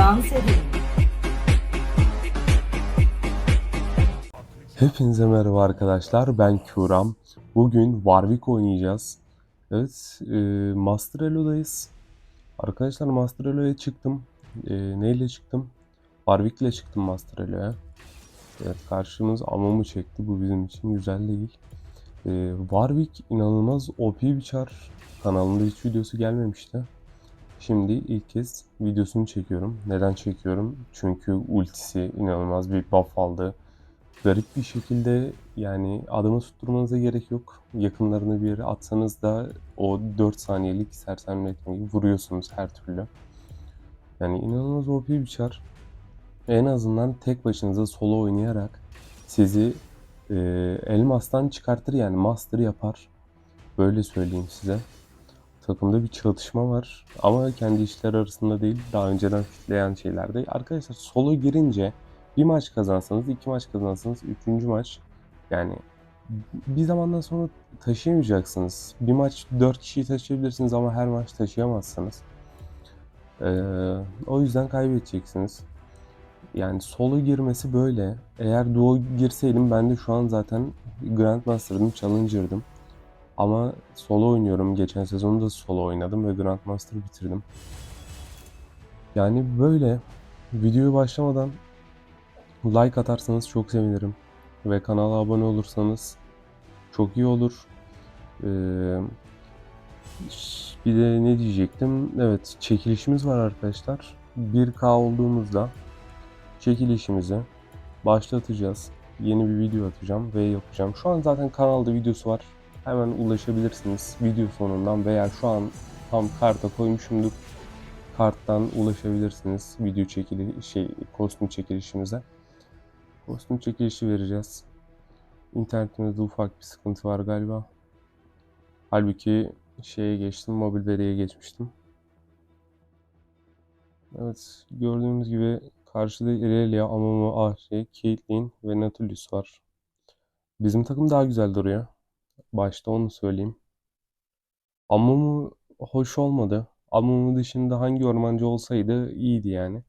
Dans edin. Hepinize merhaba arkadaşlar. Ben Kuram. Bugün Warwick oynayacağız. Evet, e, Master Elo'dayız. Arkadaşlar Master Elo'ya çıktım. E, neyle çıktım? Warwick ile çıktım Master Elo'ya. Evet, karşımız Amam'ı çekti. Bu bizim için güzel değil. E, Warwick inanılmaz OP bir çar. Kanalımda hiç videosu gelmemişti. Şimdi ilk kez videosunu çekiyorum. Neden çekiyorum? Çünkü ultisi inanılmaz bir buff aldı garip bir şekilde yani adamı tutturmanıza gerek yok. Yakınlarına bir yere atsanız da o 4 saniyelik sersemletmeyi vuruyorsunuz her türlü. Yani inanılmaz OP bir çar. En azından tek başınıza solo oynayarak sizi e, elmastan çıkartır yani master yapar. Böyle söyleyeyim size. Takımda bir çatışma var ama kendi işler arasında değil daha önceden fitleyen şeylerde. Arkadaşlar solo girince bir maç kazansanız, iki maç kazansanız, üçüncü maç yani bir zamandan sonra taşıyamayacaksınız. Bir maç dört kişiyi taşıyabilirsiniz ama her maç taşıyamazsınız. Ee, o yüzden kaybedeceksiniz. Yani solo girmesi böyle. Eğer duo girseydim ben de şu an zaten Grandmaster'dım, Challenger'dım. Ama solo oynuyorum. Geçen sezonu da solo oynadım ve Grandmaster bitirdim. Yani böyle. Videoya başlamadan Like atarsanız çok sevinirim. Ve kanala abone olursanız çok iyi olur. Ee, bir de ne diyecektim? Evet çekilişimiz var arkadaşlar. 1K olduğumuzda çekilişimizi başlatacağız. Yeni bir video atacağım ve yapacağım. Şu an zaten kanalda videosu var. Hemen ulaşabilirsiniz video sonundan veya şu an tam karta koymuşumdur. Karttan ulaşabilirsiniz video çekili şey kostüm çekilişimize. Kostüm çekilişi vereceğiz. İnternetimizde ufak bir sıkıntı var galiba. Halbuki şeye geçtim, mobil veriye geçmiştim. Evet, gördüğünüz gibi karşıda Irelia, Amumu, Ahri, Caitlyn ve Nautilus var. Bizim takım daha güzel duruyor. Başta onu söyleyeyim. Amumu hoş olmadı. Amumu dışında hangi ormancı olsaydı iyiydi yani.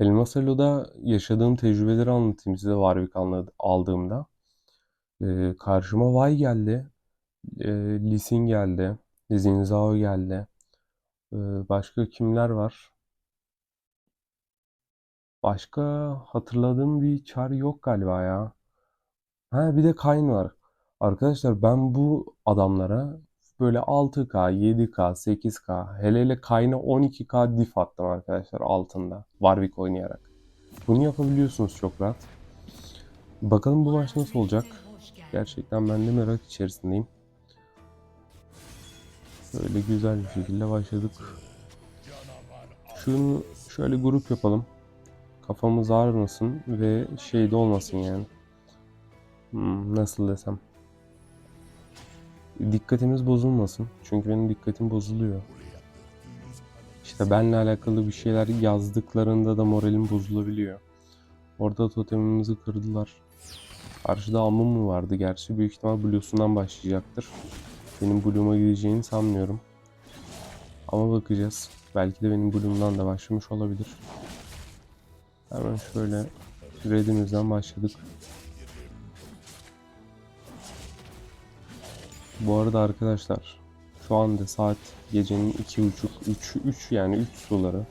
Elmas Elo'da yaşadığım tecrübeleri anlatayım size Warwick aldığımda. Ee, karşıma Vay geldi. E, Lee Sin geldi. Xin Zhao geldi. Ee, başka kimler var? Başka hatırladığım bir çar yok galiba ya. Ha bir de Kayn var. Arkadaşlar ben bu adamlara böyle 6K, 7K, 8K, hele hele Kayn'a 12K diff attım arkadaşlar altında. Warwick oynayarak. Bunu yapabiliyorsunuz çok rahat. Bakalım bu maç nasıl olacak? Gerçekten ben de merak içerisindeyim. Böyle güzel bir şekilde başladık. Şunu şöyle grup yapalım. Kafamız ağrımasın ve şey de olmasın yani. Hmm, nasıl desem. Dikkatimiz bozulmasın. Çünkü benim dikkatim bozuluyor. İşte benle alakalı bir şeyler yazdıklarında da moralim bozulabiliyor. Orada totemimizi kırdılar. Karşıda Amumu vardı. Gerçi büyük ihtimal Blue'sundan başlayacaktır. Benim Blue'uma gideceğini sanmıyorum. Ama bakacağız. Belki de benim Blue'umdan da başlamış olabilir. Hemen şöyle Red'imizden başladık. Bu arada arkadaşlar şu anda saat gecenin iki buçuk, üç, üç yani üç suları.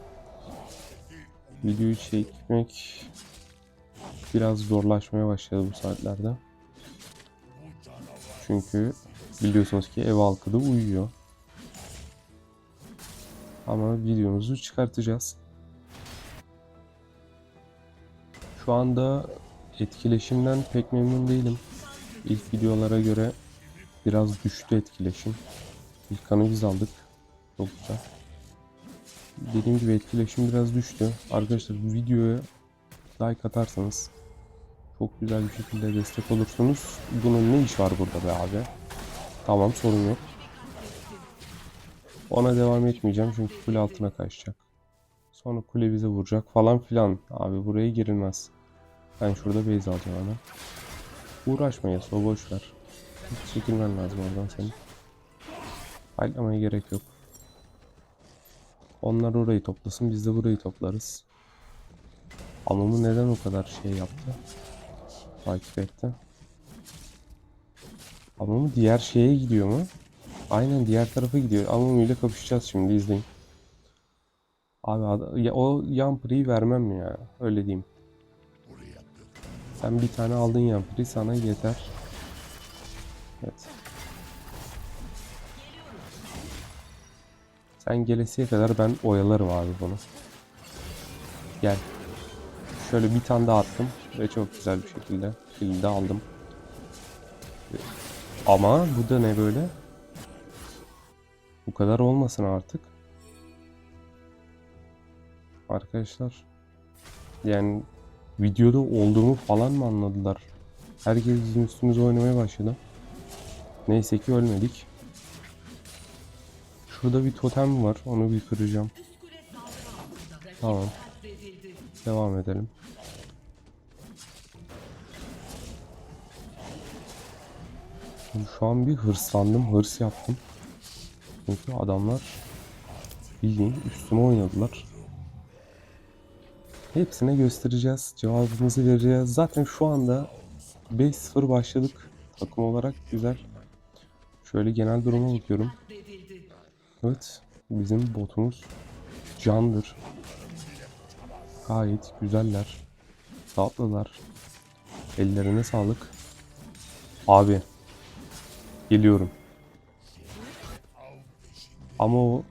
Videoyu çekmek biraz zorlaşmaya başladı bu saatlerde. Çünkü biliyorsunuz ki ev halkı da uyuyor. Ama videomuzu çıkartacağız. Şu anda etkileşimden pek memnun değilim. İlk videolara göre biraz düştü etkileşim. İlk kanı biz aldık. Çok güzel. Dediğim gibi etkileşim biraz düştü. Arkadaşlar videoya like atarsanız çok güzel bir şekilde destek olursunuz. Bunun ne iş var burada be abi? Tamam sorun yok. Ona devam etmeyeceğim çünkü kule altına kaçacak. Sonra kule bize vuracak falan filan. Abi buraya girilmez. Ben şurada base alacağım hemen. Uğraşma Yasuo boş ver. Çekilmen lazım oradan senin. Fightlamaya gerek yok. Onlar orayı toplasın biz de burayı toplarız. Amamı neden o kadar şey yaptı? Takip etti. Amamı diğer şeye gidiyor mu? Aynen diğer tarafa gidiyor. Amamı ile kapışacağız şimdi izleyin. Abi ya, o Yampri'yi vermem ya. Öyle diyeyim. Sen bir tane aldın Yampri sana yeter. Evet. Sen gelesiye kadar ben oyalarım abi bunu. Gel. Şöyle bir tane daha attım ve çok güzel bir şekilde kilde aldım. Ama bu da ne böyle? Bu kadar olmasın artık. Arkadaşlar. Yani videoda olduğumu falan mı anladılar? Herkes bizim üstümüze oynamaya başladı. Neyse ki ölmedik. Şurada bir totem var. Onu bir kıracağım. Tamam. Devam edelim. Şu an bir hırslandım. Hırs yaptım. Çünkü adamlar bildiğin üstüme oynadılar. Hepsine göstereceğiz. Cevabımızı vereceğiz. Zaten şu anda 5-0 başladık. Takım olarak güzel. Şöyle genel duruma bakıyorum. Evet. Bizim botumuz candır. Gayet güzeller. Tatlılar. Ellerine sağlık. Abi. Geliyorum. Ama o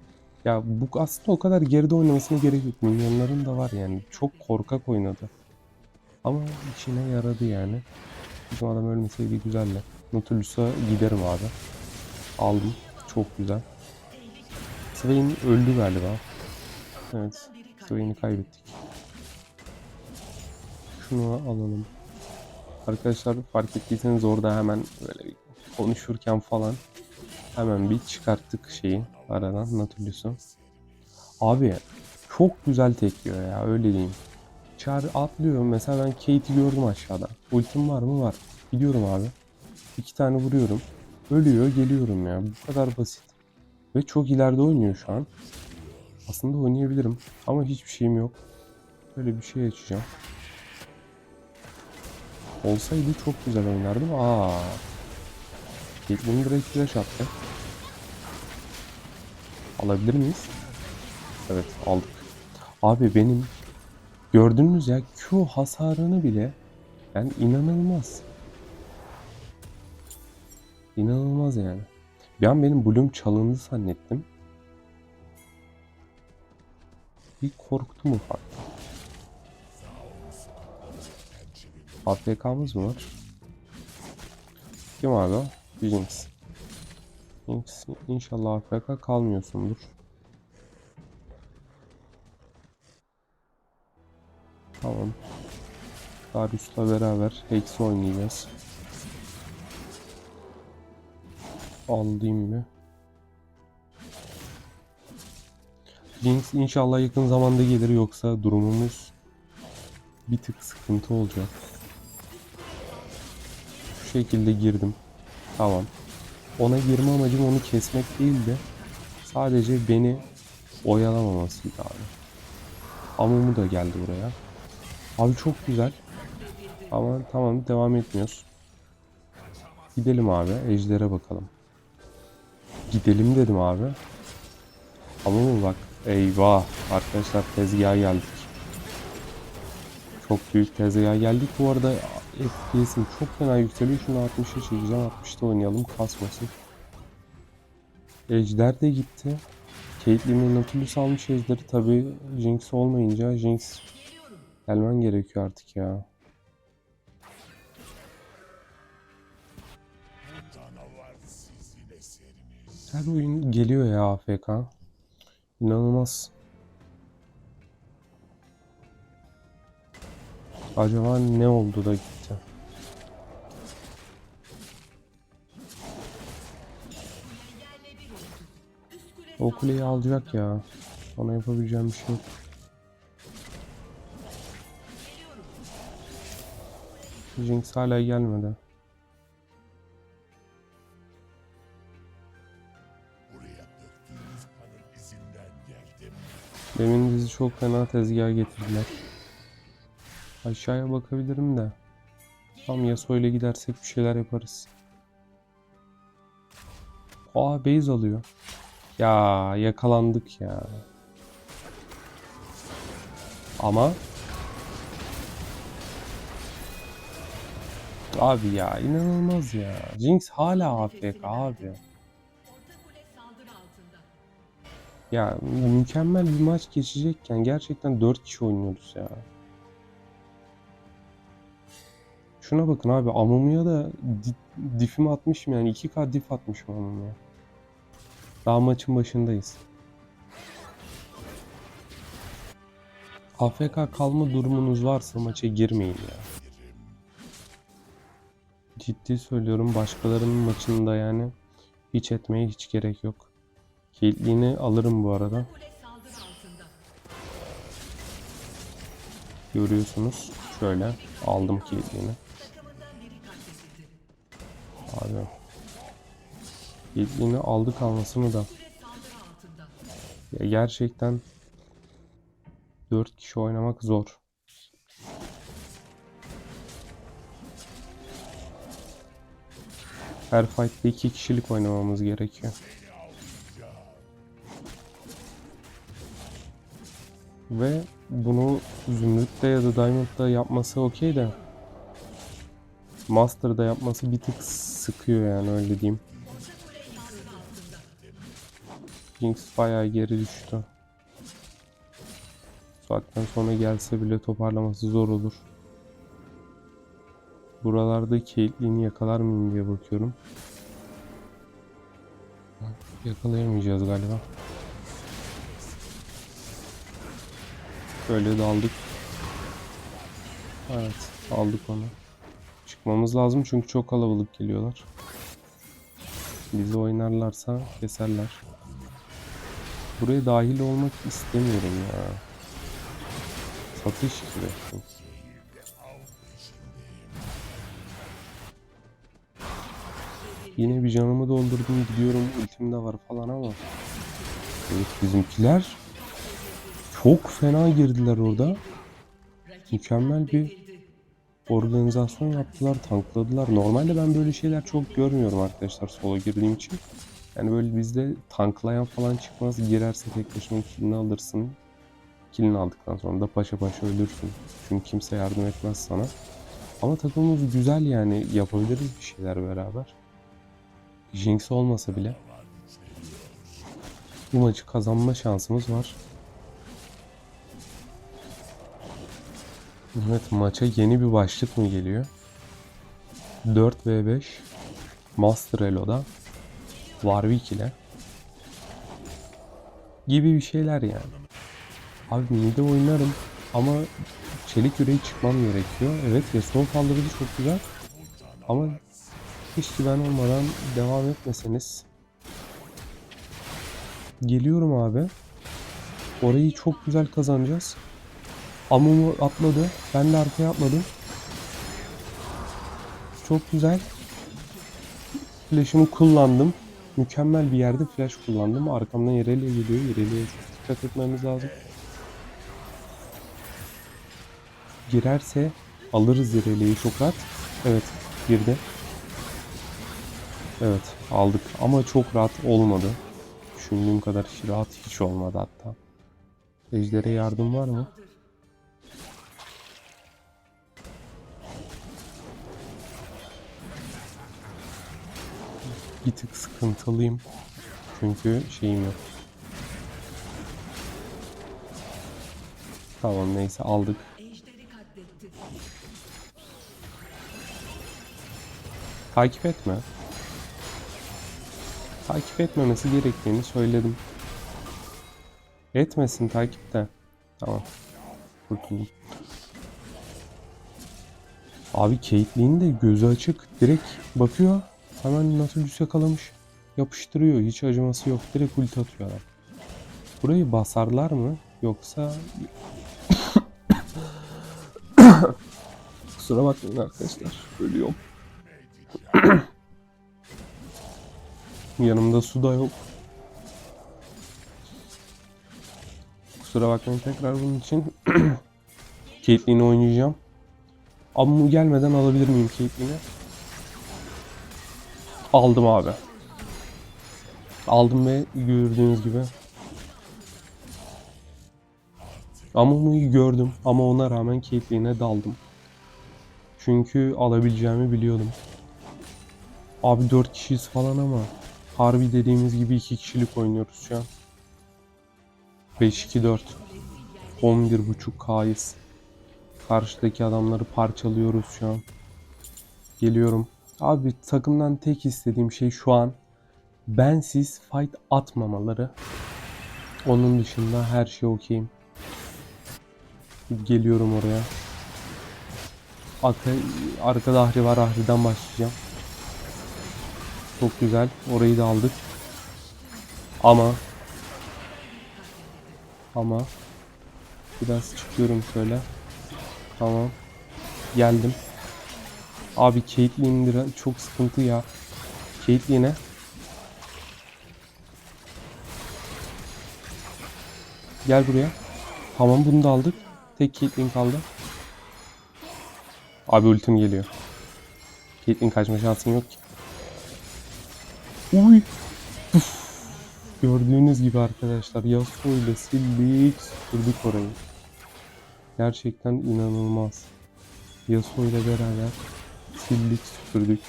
ya bu aslında o kadar geride oynamasına gerek yok. Minyonların da var yani. Çok korkak oynadı. Ama işine yaradı yani. Bizim adam ölmeseydi güzeldi. Nautilus'a giderim abi. Aldım. Çok güzel. Swain öldü galiba. Evet. Swain'i kaybettik. Şunu alalım. Arkadaşlar fark ettiyseniz orada hemen böyle konuşurken falan hemen bir çıkarttık şeyi aradan Nautilus'u. Abi çok güzel tekliyor ya öyle diyeyim. Çağır atlıyor. Mesela ben Kate'i gördüm aşağıda. Ultim var mı? Var. Gidiyorum abi. İki tane vuruyorum. Ölüyor geliyorum ya. Bu kadar basit. Ve çok ileride oynuyor şu an. Aslında oynayabilirim. Ama hiçbir şeyim yok. Böyle bir şey açacağım. Olsaydı çok güzel oynardım. Aa. Caitlyn direkt flash attı. Alabilir miyiz? Evet aldık. Abi benim gördüğünüz ya Q hasarını bile yani inanılmaz. İnanılmaz yani. Bir an benim Bloom çalındı zannettim. Bir korktum ufak. AFK'mız mı var? Kim abi o? Jinx. Jinx inşallah AFK kalmıyorsundur. Tamam. Darius'la beraber Hex oynayacağız. Alayım mı? Jinx inşallah yakın zamanda gelir yoksa durumumuz bir tık sıkıntı olacak. Şu şekilde girdim. Tamam. Ona girme amacım onu kesmek değildi. Sadece beni oyalamamasıydı abi. Amumu da geldi buraya. Abi çok güzel. Ama tamam devam etmiyoruz. Gidelim abi. Ejder'e bakalım. Gidelim dedim abi. Ama bak. Eyvah. Arkadaşlar tezgaha geldik. Çok büyük tezgaha geldik. Bu arada FPS'im çok fena yükseliyor. Şunu 60'a çekeceğim. 60'ta oynayalım. Kasmasın. Ejder de gitti. Caitlyn'in Nautilus almış Ejder'i. Tabi Jinx olmayınca Jinx gelmen gerekiyor artık ya. Her oyun geliyor ya AFK. İnanılmaz. Acaba ne oldu da gitti? O kuleyi alacak ya. Ona yapabileceğim bir şey yok. Jinx hala gelmedi. Demin bizi çok fena tezgaha getirdiler. Aşağıya bakabilirim de. Tam Yasuo ile gidersek bir şeyler yaparız. Aa base alıyor. Ya yakalandık ya. Ama Abi ya inanılmaz ya. Jinx hala AFK abi. Ya mükemmel bir maç geçecekken gerçekten 4 kişi oynuyoruz ya. Şuna bakın abi Amumu'ya da di- difimi atmışım yani 2k dif atmışım Amumu'ya. Daha maçın başındayız. AFK kalma durumunuz varsa maça girmeyin ya. Ciddi söylüyorum başkalarının maçında yani hiç etmeye hiç gerek yok. Caitlyn'i alırım bu arada. Görüyorsunuz. Şöyle aldım Caitlyn'i. Abi. Caitlyn'i aldık almasını da. Ya gerçekten 4 kişi oynamak zor. Her fight'te 2 kişilik oynamamız gerekiyor. Ve bunu Zümrüt'te ya da Diamond'da yapması okey de Master'da yapması bir tık sıkıyor yani öyle diyeyim. Jinx bayağı geri düştü. Saatten sonra gelse bile toparlaması zor olur. Buralarda Caitlyn'i yakalar mıyım diye bakıyorum. Yakalayamayacağız galiba. Böyle daldık. Evet, aldık onu. Çıkmamız lazım çünkü çok kalabalık geliyorlar. Bizi oynarlarsa keserler. Buraya dahil olmak istemiyorum ya. Satış gibi. Yine bir canımı doldurdum gidiyorum ultim de var falan ama Evet bizimkiler çok fena girdiler orada. Mükemmel bir organizasyon yaptılar, tankladılar. Normalde ben böyle şeyler çok görmüyorum arkadaşlar solo girdiğim için. Yani böyle bizde tanklayan falan çıkmaz. Girerse tek başına killini alırsın. Killini aldıktan sonra da paşa paşa ölürsün. Çünkü kimse yardım etmez sana. Ama takımımız güzel yani yapabiliriz bir şeyler beraber. Jinx olmasa bile bu maçı kazanma şansımız var. Evet maça yeni bir başlık mı geliyor? 4 v 5 Master Elo'da Warwick ile gibi bir şeyler yani. Abi mid'e oynarım ama çelik yüreği çıkmam gerekiyor. Evet ve son saldırıcı çok güzel. Ama hiç güven olmadan devam etmeseniz. Geliyorum abi. Orayı çok güzel kazanacağız. Amumu atladı. Ben de arkaya atladım. Çok güzel. Flash'ımı kullandım. Mükemmel bir yerde flash kullandım. Arkamdan Irelia geliyor. Çok dikkat etmemiz lazım. Girerse alırız Irelia'yı çok rahat. Evet girdi. Evet aldık ama çok rahat olmadı. Düşündüğüm kadar hiç rahat hiç olmadı hatta. Ejder'e yardım var mı? Bir tık sıkıntılıyım. Çünkü şeyim yok. Tamam neyse aldık. Takip etme. Takip etmemesi gerektiğini söyledim. Etmesin takipte. Tamam. Kurtuldum. Abi Caitlyn de gözü açık. Direkt bakıyor. Hemen Nautilus yakalamış. Yapıştırıyor. Hiç acıması yok. Direkt ulti atıyor adam. Burayı basarlar mı? Yoksa... Kusura bakmayın arkadaşlar. Ölüyorum. Yanımda su da yok. Kusura bakmayın tekrar bunun için. Caitlyn'i oynayacağım. Amma gelmeden alabilir miyim Caitlyn'i? Aldım abi. Aldım ve gördüğünüz gibi. Amumu'yu gördüm ama ona rağmen Caitlyn'e daldım. Çünkü alabileceğimi biliyordum. Abi 4 kişiyiz falan ama harbi dediğimiz gibi 2 kişilik oynuyoruz şu an. 5-2-4 11.5K'yız. Karşıdaki adamları parçalıyoruz şu an. Geliyorum. Abi takımdan tek istediğim şey şu an bensiz fight atmamaları. Onun dışında her şey okeyim. Geliyorum oraya. Arka, arkada Ahri var. Ahri'den başlayacağım. Çok güzel. Orayı da aldık. Ama ama biraz çıkıyorum şöyle. Tamam. Geldim. Abi Caitlyn biraz çok sıkıntı ya. Caitlyn'e Gel buraya. Tamam bunu da aldık. Tek Caitlyn kaldı. Abi ultim geliyor. Caitlyn kaçma şansın yok ki. Uy. Uf. Gördüğünüz gibi arkadaşlar Yasuo ile sildik süpürdük orayı. Gerçekten inanılmaz. Yasuo ile beraber sildik süpürdük.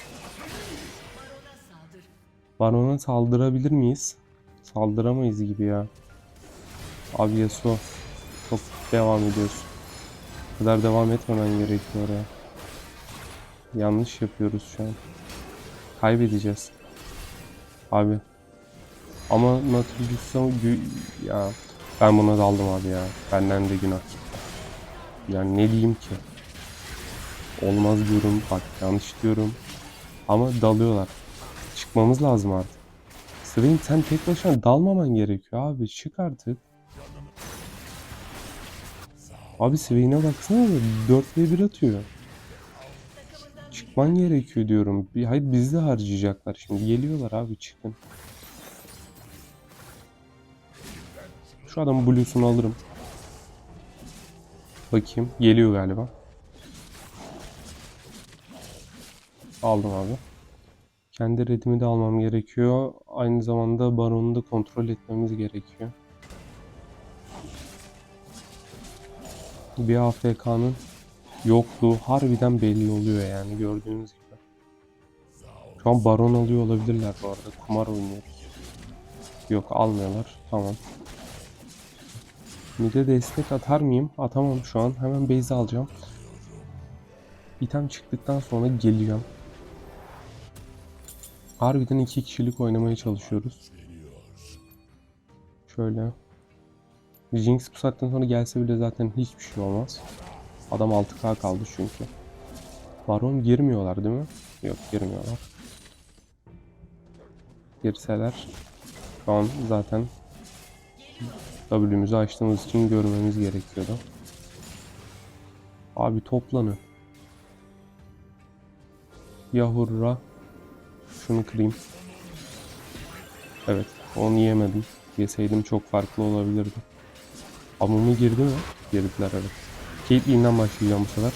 Barona saldırabilir miyiz? Saldıramayız gibi ya. Abi Yasuo çok devam ediyorsun. Bu kadar devam etmemen gerekiyor ya. Yanlış yapıyoruz şu an. Kaybedeceğiz. Abi. Ama gü- ya ben buna daldım abi ya. Benden de günah. Yani ne diyeyim ki? Olmaz diyorum. Bak yanlış diyorum. Ama dalıyorlar. Çıkmamız lazım artık. Swain sen tek başına dalmaman gerekiyor abi. Çık artık. Abi Swain'e baksana 4 ve 1 atıyor. Çıkman gerekiyor diyorum. Hayır bizi de harcayacaklar şimdi. Geliyorlar abi çıkın. Şu adamın blues'unu alırım. Bakayım. Geliyor galiba. Aldım abi. Kendi redimi de almam gerekiyor. Aynı zamanda baronu da kontrol etmemiz gerekiyor. Bir AFK'nın yokluğu harbiden belli oluyor yani gördüğünüz gibi. Şu an baron alıyor olabilirler bu arada. Kumar oynuyoruz. Yok almıyorlar. Tamam. Mide destek atar mıyım? Atamam şu an. Hemen base alacağım. İtem çıktıktan sonra geleceğim. Harbiden iki kişilik oynamaya çalışıyoruz. Şöyle. Jinx bu saatten sonra gelse bile zaten hiçbir şey olmaz. Adam 6k kaldı çünkü. Baron girmiyorlar değil mi? Yok girmiyorlar. Girseler şu an zaten W'müzü açtığımız için görmemiz gerekiyordu. Abi toplanın. Yahurra. Şunu kırayım. Evet. Onu yemedim. Yeseydim çok farklı olabilirdi. Amumu girdi mi? Girdiler evet. Caitlyn'den başlayacağım bu sefer.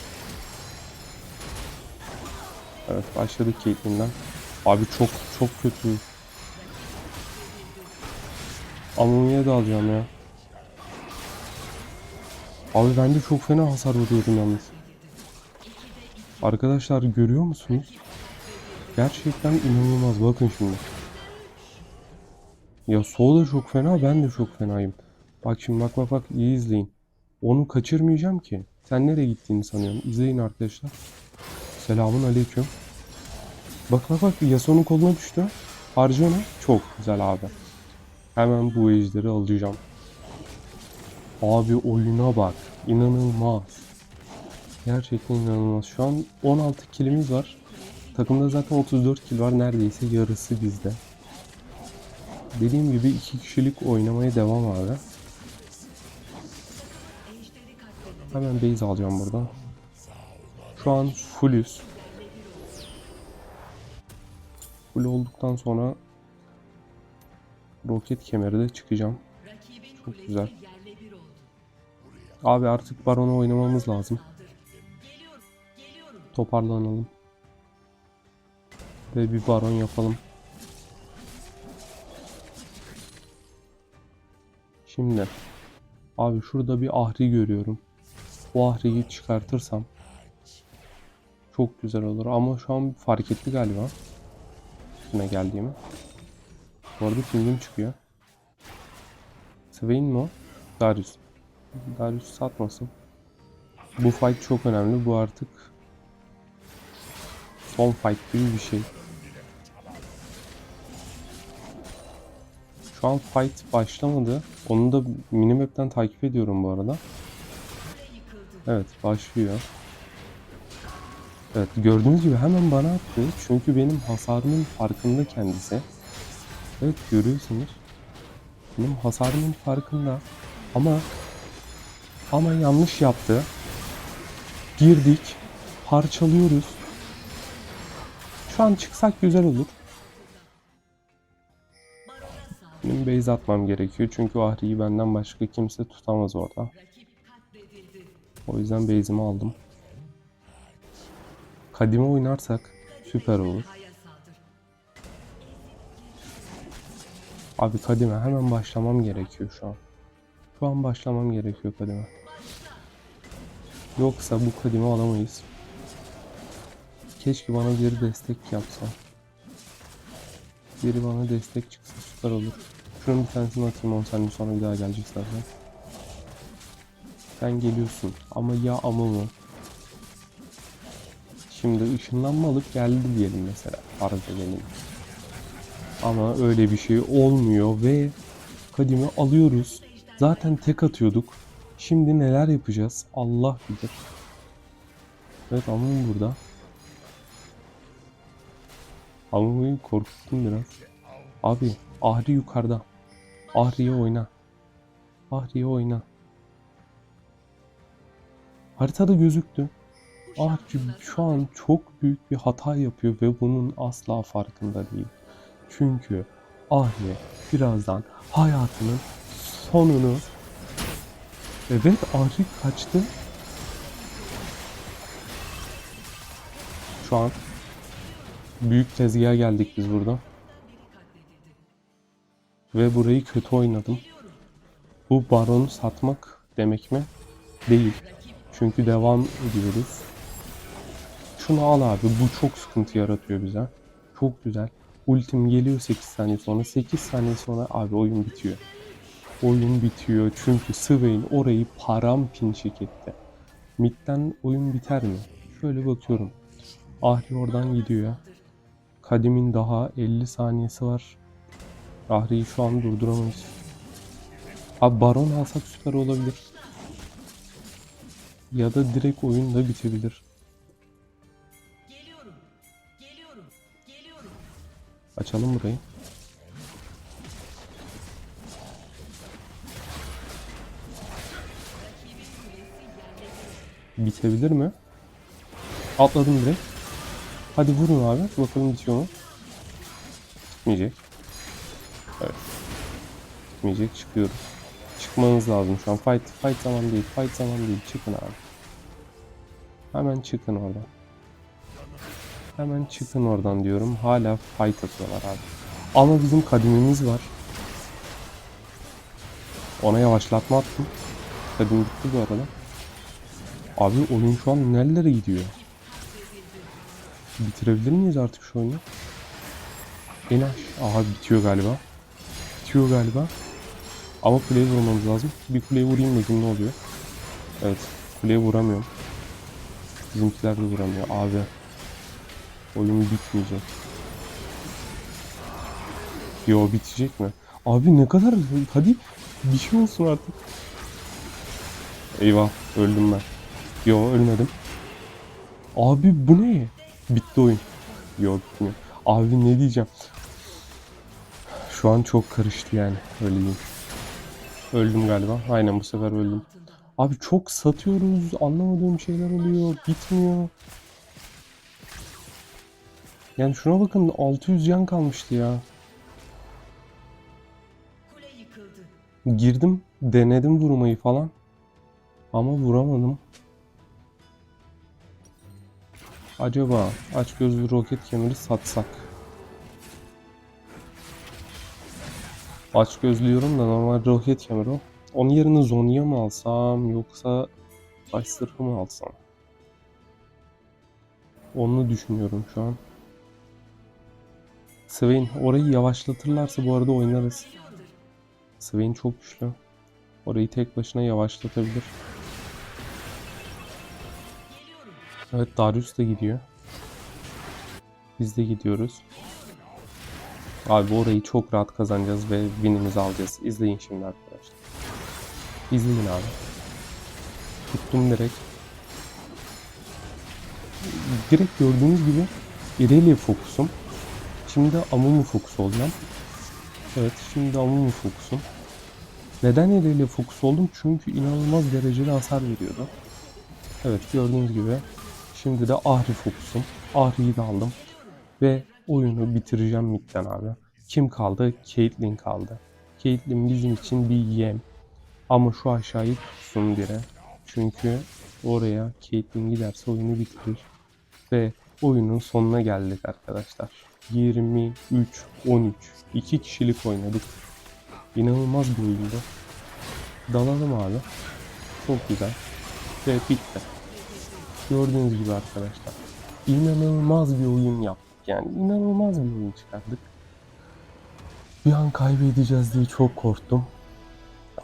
Evet başladık Caitlyn'den. Abi çok çok kötü. Amumu'ya da alacağım ya. Abi ben de çok fena hasar vuruyordum yalnız. Arkadaşlar görüyor musunuz? Gerçekten inanılmaz. Bakın şimdi. Ya sol da çok fena, ben de çok fenayım. Bak şimdi bak bak bak iyi izleyin. Onu kaçırmayacağım ki. Sen nereye gittiğini sanıyorum. İzleyin arkadaşlar. Selamun aleyküm. Bak bak bak Yasuo'nun koluna düştü. Harca onu. Çok güzel abi. Hemen bu ejderi alacağım. Abi oyuna bak. İnanılmaz. Gerçekten inanılmaz. Şu an 16 kilimiz var. Takımda zaten 34 kill var. Neredeyse yarısı bizde. Dediğim gibi iki kişilik oynamaya devam abi. Hemen base alacağım burada. Şu an fullüz. Full olduktan sonra roket kemeri de çıkacağım. Çok güzel. Abi artık Baron'u oynamamız lazım. Toparlanalım. Ve bir Baron yapalım. Şimdi abi şurada bir Ahri görüyorum. Bu Ahri'yi çıkartırsam çok güzel olur ama şu an fark etti galiba. Üstüne geldiğimi. Bu arada pingim çıkıyor. Swain mi o? Darius. Darius satmasın. Bu fight çok önemli. Bu artık son fight gibi bir şey. Şu an fight başlamadı. Onu da minimap'ten takip ediyorum bu arada. Evet başlıyor. Evet gördüğünüz gibi hemen bana attı. Çünkü benim hasarımın farkında kendisi. Evet görüyorsunuz. Benim hasarımın farkında. Ama ama yanlış yaptı. Girdik. Parçalıyoruz. Şu an çıksak güzel olur. Benim base atmam gerekiyor. Çünkü Ahri'yi benden başka kimse tutamaz orada. O yüzden base'imi aldım. Kadime oynarsak süper olur. Abi kadime hemen başlamam gerekiyor şu an. Şu an başlamam gerekiyor kadime. Yoksa bu kadimi alamayız. Keşke bana biri destek yapsa. Biri bana destek çıksa süper olur. Şunun bir tanesini atayım 10 saniye sonra bir daha gelecek zaten. Sen geliyorsun ama ya ama mı? Şimdi ışınlanma alıp geldi diyelim mesela. Farz edelim. Ama öyle bir şey olmuyor ve kadimi alıyoruz. Zaten tek atıyorduk. Şimdi neler yapacağız? Allah bilir. Evet Amun burada. Amun'u korkuttum biraz. Abi Ahri yukarıda. Ahri'ye oyna. Ahri'ye oyna. Haritada gözüktü. Ahri şu an çok büyük bir hata yapıyor ve bunun asla farkında değil. Çünkü Ahri birazdan hayatının sonunu Evet Ahri kaçtı. Şu an büyük tezgaha geldik biz burada. Ve burayı kötü oynadım. Bu baronu satmak demek mi? Değil. Çünkü devam ediyoruz. Şunu al abi. Bu çok sıkıntı yaratıyor bize. Çok güzel. Ultim geliyor 8 saniye sonra. 8 saniye sonra abi oyun bitiyor. Oyun bitiyor çünkü Swain orayı paramparçık etti. Mid'den oyun biter mi? Şöyle bakıyorum. Ahri oradan gidiyor. Kadim'in daha 50 saniyesi var. Ahri'yi şu an durduramayız. Abi Baron alsak süper olabilir. Ya da direkt oyun da bitebilir. Açalım burayı. Bitebilir mi? Atladım direkt. Hadi vurun abi. Bakalım bitiyor mu? Bitmeyecek. Evet. Bitmeyecek. Çıkıyoruz. Çıkmanız lazım şu an. Fight, fight zaman değil. Fight zaman değil. Çıkın abi. Hemen çıkın oradan. Hemen çıkın oradan diyorum. Hala fight atıyorlar abi. Ama bizim kadimimiz var. Ona yavaşlatma attım. Kadim gitti bu arada. Abi oyun şu an nerelere gidiyor? Bitirebilir miyiz artık şu oyunu? En aş. Aha bitiyor galiba. Bitiyor galiba. Ama kuleye vurmamız lazım. Bir kuleye vurayım bakayım ne oluyor. Evet. Kuleye vuramıyorum. Bizimkiler de vuramıyor. Abi. Oyun bitmeyecek. Yo bitecek mi? Abi ne kadar... Hadi bir şey olsun artık. Eyvah öldüm ben. Yo ölmedim. Abi bu ne? Bitti oyun. Yok bitmiyor. Abi ne diyeceğim? Şu an çok karıştı yani. Öyle diyeyim. Öldüm galiba. Aynen bu sefer öldüm. Abi çok satıyoruz. Anlamadığım şeyler oluyor. Bitmiyor. Yani şuna bakın 600 can kalmıştı ya. Girdim denedim vurmayı falan. Ama vuramadım. Acaba aç gözlü roket kemeri satsak? Aç gözlüyorum da normal roket kemeri o. Onun yerine Zonya mı alsam yoksa taş sırfı mı alsam? Onu düşünüyorum şu an. Swain orayı yavaşlatırlarsa bu arada oynarız. Swain çok güçlü. Orayı tek başına yavaşlatabilir. Evet Darius da gidiyor. Biz de gidiyoruz. Abi orayı çok rahat kazanacağız ve winimizi alacağız. İzleyin şimdi arkadaşlar. İzleyin abi. Tuttum direkt. Direkt gördüğünüz gibi Irelia fokusum. Şimdi Amumu fokus olacağım. Evet şimdi Amumu fokusum. Neden Irelia fokus oldum? Çünkü inanılmaz derecede hasar veriyordu. Evet gördüğünüz gibi şimdi de Ahri fokusum. Ahri'yi de aldım. Ve oyunu bitireceğim midden abi. Kim kaldı? Caitlyn kaldı. Caitlyn bizim için bir yem. Ama şu aşağıyı tutsun bire. Çünkü oraya Caitlyn giderse oyunu bitirir. Ve oyunun sonuna geldik arkadaşlar. 23 13 2 kişilik oynadık. İnanılmaz bir oyundu. Dalalım abi. Çok güzel. Ve bitti. Gördüğünüz gibi arkadaşlar. İnanılmaz bir oyun yaptık. Yani inanılmaz bir oyun çıkardık. Bir an kaybedeceğiz diye çok korktum.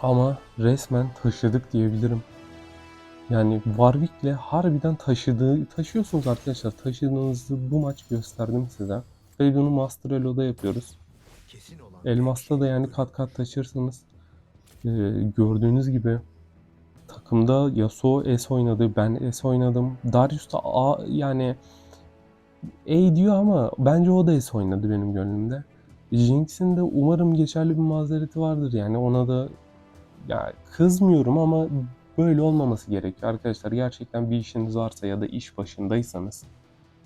Ama resmen taşıdık diyebilirim. Yani Warwick'le harbiden taşıdığı, taşıyorsunuz arkadaşlar. Taşıdığınızı bu maç gösterdim size. Ve bunu Master Elo'da yapıyoruz. Elmas'ta da yani kat kat taşırsınız. Ee, gördüğünüz gibi takımda Yasuo S oynadı, ben S oynadım. Darius da A yani A diyor ama bence o da S oynadı benim gönlümde. Jinx'in de umarım geçerli bir mazereti vardır yani ona da ya kızmıyorum ama böyle olmaması gerekiyor arkadaşlar. Gerçekten bir işiniz varsa ya da iş başındaysanız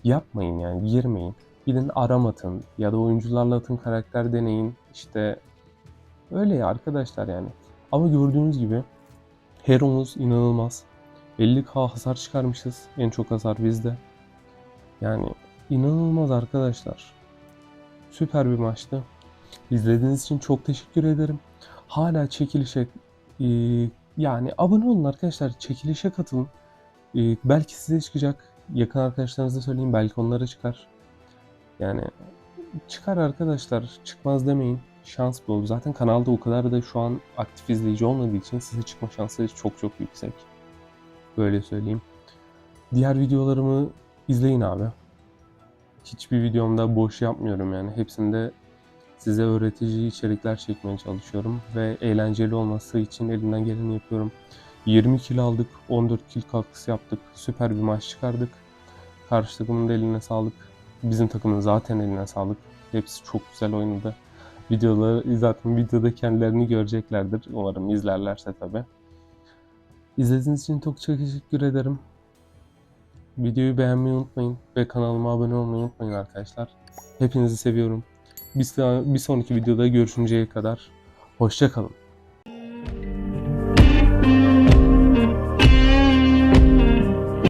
yapmayın yani girmeyin. Gidin aram atın ya da oyuncularla atın karakter deneyin. İşte öyle ya arkadaşlar yani. Ama gördüğünüz gibi Hero'muz inanılmaz. 50k hasar çıkarmışız. En çok hasar bizde. Yani inanılmaz arkadaşlar. Süper bir maçtı. İzlediğiniz için çok teşekkür ederim. Hala çekilişe e, yani abone olun arkadaşlar. Çekilişe katılın. E, belki size çıkacak. Yakın arkadaşlarınıza söyleyin. Belki onlara çıkar. Yani çıkar arkadaşlar. Çıkmaz demeyin. Şans bol. Zaten kanalda o kadar da şu an aktif izleyici olmadığı için size çıkma şansı çok çok yüksek. Böyle söyleyeyim. Diğer videolarımı izleyin abi. Hiçbir videomda boş yapmıyorum yani. Hepsinde size öğretici içerikler çekmeye çalışıyorum ve eğlenceli olması için elimden geleni yapıyorum. 20 kill aldık, 14 kill katkısı yaptık. Süper bir maç çıkardık. Karşı takımın da eline sağlık. Bizim takımın zaten eline sağlık. Hepsi çok güzel oynadı. Videoları zaten videoda kendilerini göreceklerdir. Umarım izlerlerse tabi. İzlediğiniz için çok çok teşekkür ederim. Videoyu beğenmeyi unutmayın ve kanalıma abone olmayı unutmayın arkadaşlar. Hepinizi seviyorum. Bir, bir sonraki videoda görüşünceye kadar hoşça kalın.